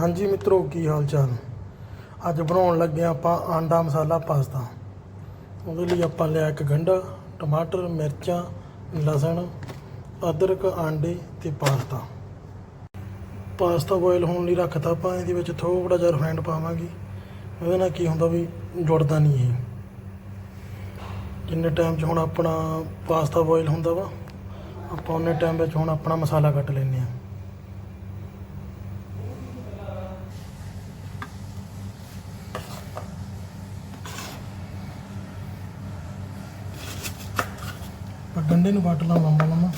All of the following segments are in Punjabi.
ਹਾਂਜੀ ਮਿੱਤਰੋ, ਕੀ ਹਾਲ ਚਾਲ ਅੱਜ ਬਣਾਉਣ ਲੱਗੇ ਹਾਂ ਆਪਾਂ ਆਂਡਾ ਮਸਾਲਾ ਪਾਸਤਾ। ਉਹਦੇ ਲਈ ਆਪਾਂ ਲਿਆ ਇੱਕ ਗੰਢਾ, ਟਮਾਟਰ, ਮਿਰਚਾਂ, ਲਸਣ, ਅਦਰਕ, ਆਂਡੇ ਤੇ ਪਾਸਤਾ। ਪਾਸਤਾ ਬੋਇਲ ਹੋਣ ਲਈ ਰੱਖਤਾ ਆਪਾਂ, ਇਹਦੇ ਵਿੱਚ ਥੋੜਾ ਜਿਹਾ ਰਿਫਾਈਂਡ ਪਾਵਾਂਗੇ। ਉਹਦੇ ਨਾਲ ਕੀ ਹੁੰਦਾ ਵੀ ਜੁੜਦਾ ਨਹੀਂ ਇਹ। ਜਿੰਨੇ ਟਾਈਮ 'ਚ ਹੁਣ ਆਪਣਾ ਪਾਸਤਾ ਬੋਇਲ ਹੁੰਦਾ ਵਾ, ਆਪਾਂ ਉਹਨੇ ਟਾਈਮ ਵਿੱਚ ਹੁਣ ਆਪਣਾ ਮਸਾਲਾ ਕੱਟ ਲੈਂਦੇ ਹਾਂ। இப்போ கண்டெய்னர் பாட்டிலாம் நம்பலாமா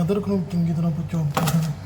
ಅದಕ್ಕೂ ತಿಂಗಿದ್ರೆ ಬಗ್ಗೆ ಹೋಗ್ತಾರೆ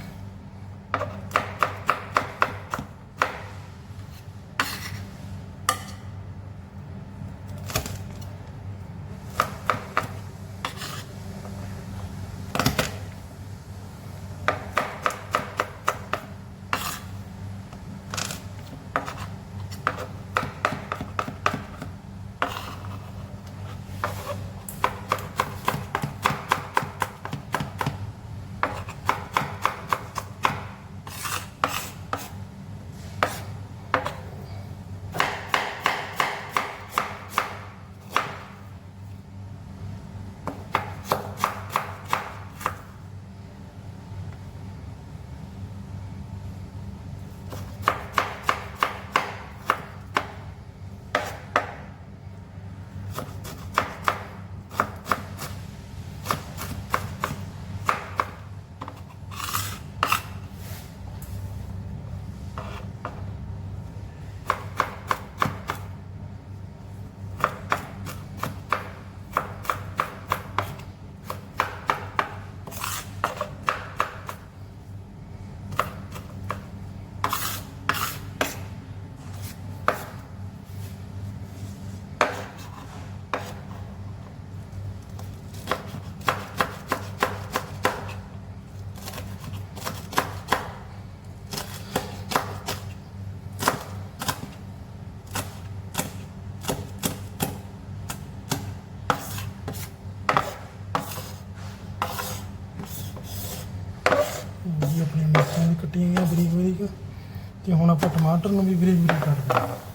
ਤੇ ਹੁਣ ਆਪਾਂ ਟਮਾਟਰ ਨੂੰ ਵੀ ਬਰੀਕ ਬਰੀਕ ਕੱਟ ਦਿੰਦੇ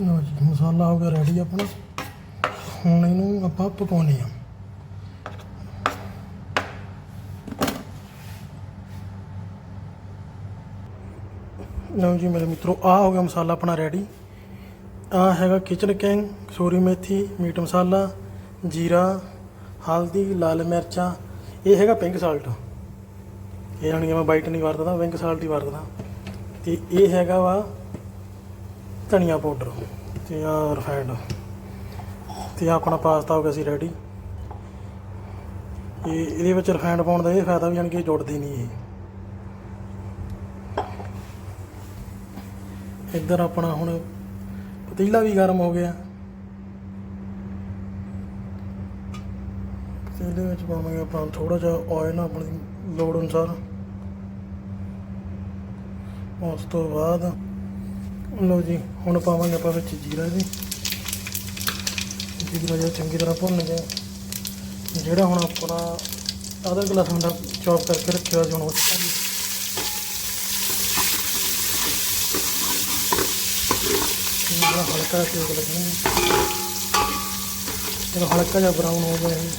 ਲਓ ਜੀ, ਮਸਾਲਾ ਹੋ ਗਿਆ ਰੈਡੀ ਆਪਣਾ। ਹੁਣ ਇਹਨੂੰ ਆਪਾਂ ਪਕਾਉਣੇ ਆ। ਲਓ ਜੀ ਮੇਰੇ ਮਿੱਤਰੋ ਆ ਹੋ ਗਿਆ ਮਸਾਲਾ ਆਪਣਾ ਰੈਡੀ ਆ ਹੈਗਾ Kitchen King kasuri methi, meat ਮਸਾਲਾ, ਜੀਰਾ, ਹਲਦੀ, ਲਾਲ ਮਿਰਚਾਂ। ਇਹ ਹੈਗਾ ਪਿੰਕ ਸਾਲਟ ਇਹ ਜਾਣੀ ਮੈਂ ਵਾਈਟ ਨਹੀਂ ਵਰਤਦਾ ਪਿੰਕ ਸਾਲਟ ਹੀ ਵਰਤਦਾ। ਤੇ ਇਹ ਹੈਗਾ ਵਾ ਧਨੀਆ ਪਾਊਡਰ ਤੇ ਆ ਰਿਫਾਈਂਡ ਤੇ ਆਹ ਆਪਣਾ ਪਾਸਤਾ ਹੋ ਗਿਆ ਸੀ ਰੈਡੀ। ਇਹ ਇਹਦੇ ਵਿੱਚ ਰਿਫਾਈਂਡ ਪਾਉਣ ਦਾ ਇਹ ਫਾਇਦਾ ਵੀ ਜਾਣੀ ਕਿ ਜੁੜਦੀ ਨਹੀਂ ਇਹ। ਇੱਧਰ ਆਪਣਾ ਹੁਣ ਪਤੀਲਾ ਵੀ ਗਰਮ ਹੋ ਗਿਆ। ਪਤੀਲੇ ਵਿੱਚ ਪਾਵਾਂਗੇ ਆਪਾਂ ਥੋੜਾ ਜਿਹਾ ਆਇਲ ਆਪਣੀ ਲੋੜ ਅਨੁਸਾਰ। ਉਸ ਤੋਂ ਬਾਅਦ ਲਓ ਜੀ, ਹੁਣ ਪਾਵਾਂਗੇ ਆਪਾਂ ਵਿੱਚ ਜੀਰਾ ਜੀ। ਜੀਰਾ ਜਿਹੜਾ ਚੰਗੀ ਤਰ੍ਹਾਂ ਭੁੰਨ ਗਿਆ। ਜਿਹੜਾ ਹੁਣ ਆਪਣਾ ਅਦਰਕ ਗਲਾਸ ਹੁੰਦਾ ਚੌਪ ਕਰਕੇ ਰੱਖਿਆ ਹੋਇਆ ਹੁਣ ਉਹ 'ਚ ਪਾਈਏ ਜਿਹੜਾ ਹਲਕਾ ਸੇਕ ਲੱਗਣਾ ਜਦੋਂ ਹਲਕਾ ਜਿਹਾ ਬਰਾਊਨ ਹੋ ਗਿਆ ਇਹ।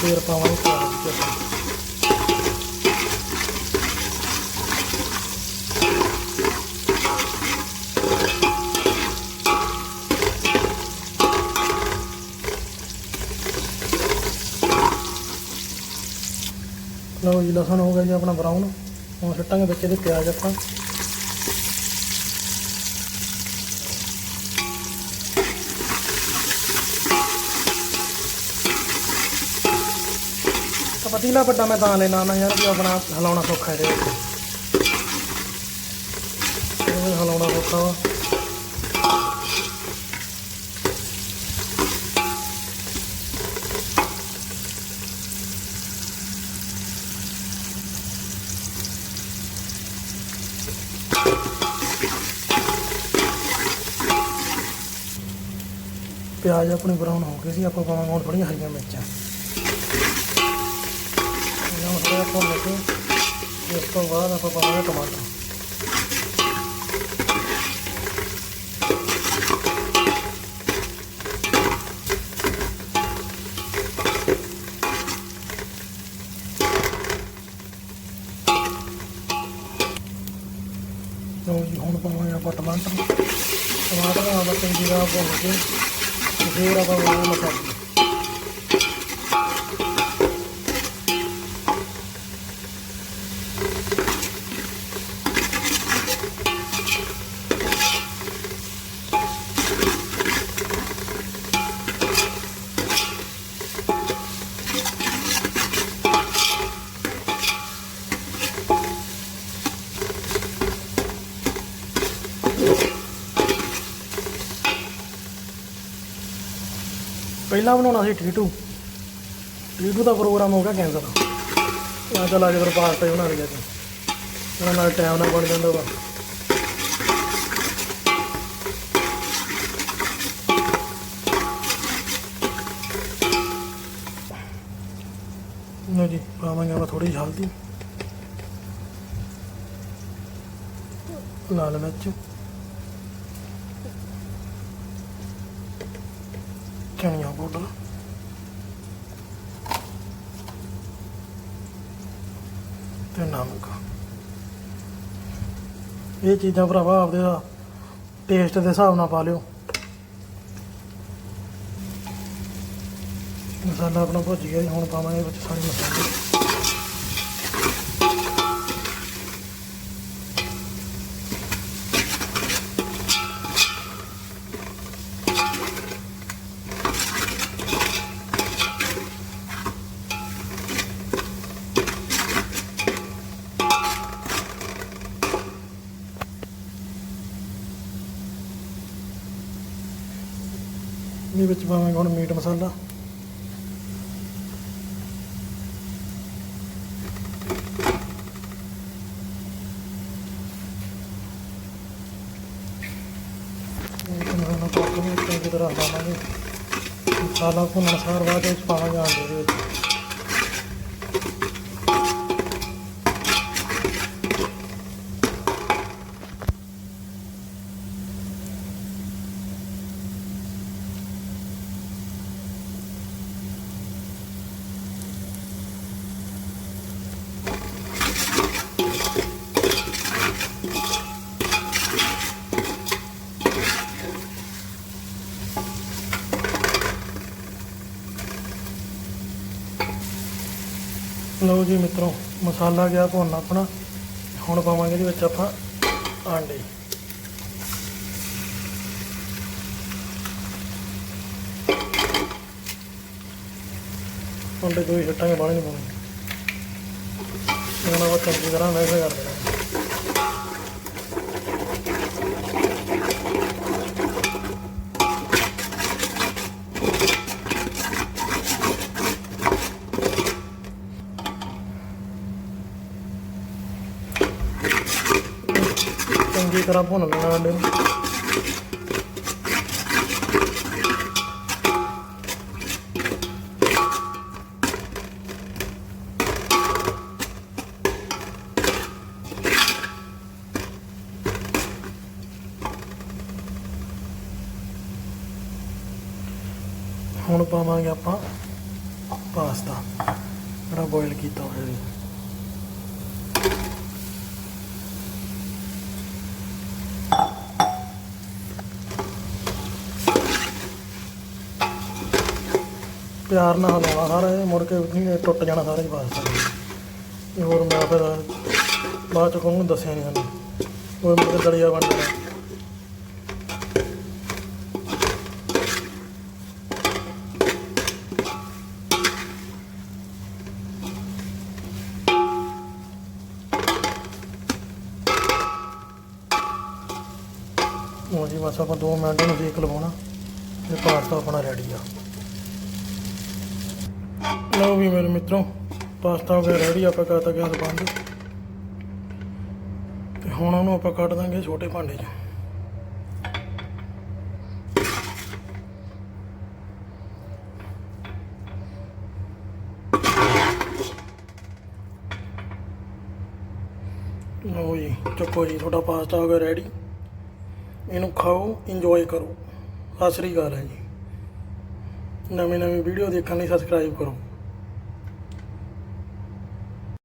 ਫਿਰ ਪਾਵਾਂਗੇ ਪਿਆਜ਼ ਦੀ ਜੀ ਲਸਣ ਹੋ ਗਿਆ ਜੀ ਆਪਣਾ ਬਰਾਊਨ ਹੁਣ ਸਿੱਟਾਂਗੇ ਵਿੱਚ ਇਹਦੇ ਪਿਆਜ਼ ਆਪਾਂ। ਪਤੀਲਾ ਵੱਡਾ ਮੈਂ ਤਾਂ ਲੈਣਾ ਨਾ ਯਾਰ ਵੀ ਆਪਣਾ ਹਲਾਉਣਾ ਸੌਖਾ ਇਹਦੇ ਹਲਾਉਣਾ ਸੌਖਾ ਵਾ। ਪਿਆਜ਼ ਆਪਣੀ ਬਰਾਊਨ ਹੋ ਗਏ ਸੀ ਆਪਾਂ ਪਾਵਾਂਗੇ ਹੁਣ ਥੋੜੀਆਂ ਹਰੀਆਂ ਮਿਰਚਾਂ ਇਹਨਾਂ ਨੂੰ ਥੋੜ੍ਹਾ ਭੁੰਨ ਕੇ ਇਸ ਤੋਂ ਬਾਅਦ ਆਪਾਂ ਪਾਵਾਂਗੇ ਟਮਾਟਰ ਲਓ ਜੀ, ਹੁਣ ਪਾਵਾਂਗੇ ਆਪਾਂ ਟਮਾਟਰ। ਟਮਾਟਰ ਆਪਾਂ ਚੰਗੀ ਤਰ੍ਹਾਂ ਭੁੰਨ ਕੇ ਤੇ ਪਹਿਲਾਂ ਬਣਾਉਣਾ ਸੀ ਟੀਟੂ ਟੀਟੂ ਦਾ ਪ੍ਰੋਗਰਾਮ ਹੋ ਗਿਆ ਕੈਂਸਲ। ਮੈਂ ਚੱਲ ਅੱਜ ਫਿਰ ਪਾਸਤਾ ਹੀ ਬਣਾ ਲਿਆ ਜੀ ਉਹਨਾਂ ਨਾਲ ਟਾਈਮ ਨਾਲ ਬਣ ਜਾਂਦਾ ਵਾ। ਲਓ ਜੀ, ਪਾਵਾਂਗੇ ਆਪਾਂ ਥੋੜੀ ਜਿਹੀ ਹਲਦੀ। ਲਾਲ ਮਿਰਚ। ਧਨੀਆ ਪਾਊਡਰ ਤੇ ਨਮਕ ਇਹ ਚੀਜ਼ਾਂ ਭਰਾਵਾ ਆਪਦੇ ਦਾ ਟੇਸਟ ਦੇ ਹਿਸਾਬ ਨਾਲ ਪਾ ਲਿਓ ਮਸਾਲਾ ਆਪਣਾ ਭੁੱਜ ਗਿਆ ਜੀ ਹੁਣ ਪਾਵਾਂਗੇ ਵਿੱਚ ਸਾਰੇ ਮਸਾਲੇ ਇਹਦੇ ਵਿੱਚ ਪਾਵਾਂਗੇ, ਹੁਣ ਮੀਟ ਮਸਾਲਾ। ਮਸਾਲਾ ਪਾ ਭੁੰਨਣ ਸਾਰ ਬਾਅਦ ਵਿੱਚ ਪਾਵਾਂਗੇ ਆਂਡੇ ਦੇ ਵਿੱਚ। ਲਓ ਜੀ ਮਿੱਤਰੋ, ਮਸਾਲਾ ਗਿਆ ਭੁੰਨ ਆਪਣਾ। ਹੁਣ ਪਾਵਾਂਗੇ ਇਹਦੇ ਵਿੱਚ ਆਪਾਂ ਆਂਡੇ। ਆਂਡੇ ਦੋ ਹੀ ਛੱਟਾਂਗੇ ਬਾਹਲੇ ਨਹੀਂ ਪਾਉਣੇ। ਇਹਨਾਂ ਨੂੰ ਚੰਗੀ ਤਰ੍ਹਾਂ ਮਿਕਸ ਕਰ ਦੇਣਾ ਚੰਗੀ ਤਰ੍ਹਾਂ ਭੁੰਨ ਲੈਣਾ ਆਂਡੇ ਨੂੰ ਹੁਣ ਪਾਵਾਂਗੇ ਆਪਾਂ ਪਾਸਤਾ ਜਿਹੜਾ ਬੋਇਲ ਕੀਤਾ ਹੋਇਆ ਜੀ ਪਿਆਰ ਨਾਲ ਹਲਾਉਣਾ ਸਾਰਾ ਇਹ ਮੁੜ ਕੇ ਨਹੀਂ ਟੁੱਟ ਜਾਣਾ ਸਾਰਾ ਹੀ ਪਾਸਤਾ ਇਹ ਹੋਰ ਮੈਂ ਫਿਰ ਬਾਅਦ ਚ ਕਹੂੰਗਾ ਦੱਸਿਆ ਨਹੀਂ ਸਾਨੂੰ। ਉਹ ਮੇਰੇ ਦਲੀਆ ਬਣ ਜਾਣਾ। ਉਹ ਜੀ ਬਸ ਆਪਾਂ 2 ਮਿੰਟ ਨੂੰ ਦੇਖ ਲਵਾਉਣਾ। ਤੇ ਪਾਸਤਾ ਆਪਣਾ ਰੈਡੀ ਆ। ਲਓ ਵੀ ਮੇਰੇ ਮਿੱਤਰੋ, ਪਾਸਤਾ ਹੋ ਗਿਆ ਰੈਡੀ ਆਪਾਂ ਕਰਤਾ ਗੈਸ ਬੰਦ। ਤੇ ਹੁਣ ਉਹਨੂੰ ਆਪਾਂ ਕੱਢ ਦਾਂਗੇ ਛੋਟੇ ਭਾਂਡੇ 'ਚ। ਲਓ ਜੀ, ਚੱਕੋ ਜੀ, ਤੁਹਾਡਾ ਪਾਸਤਾ ਹੋ ਗਿਆ ਰੈਡੀ ਇਹਨੂੰ ਖਾਓ ਇੰਜੋਏ ਕਰੋ। ਸਤਿ ਸ੍ਰੀ ਅਕਾਲ ਹੈ ਜੀ। ਨਵੀਂ ਨਵੀਂ ਵੀਡੀਓ ਦੇਖਣ ਲਈ ਸਬਸਕ੍ਰਾਈਬ ਕਰੋ।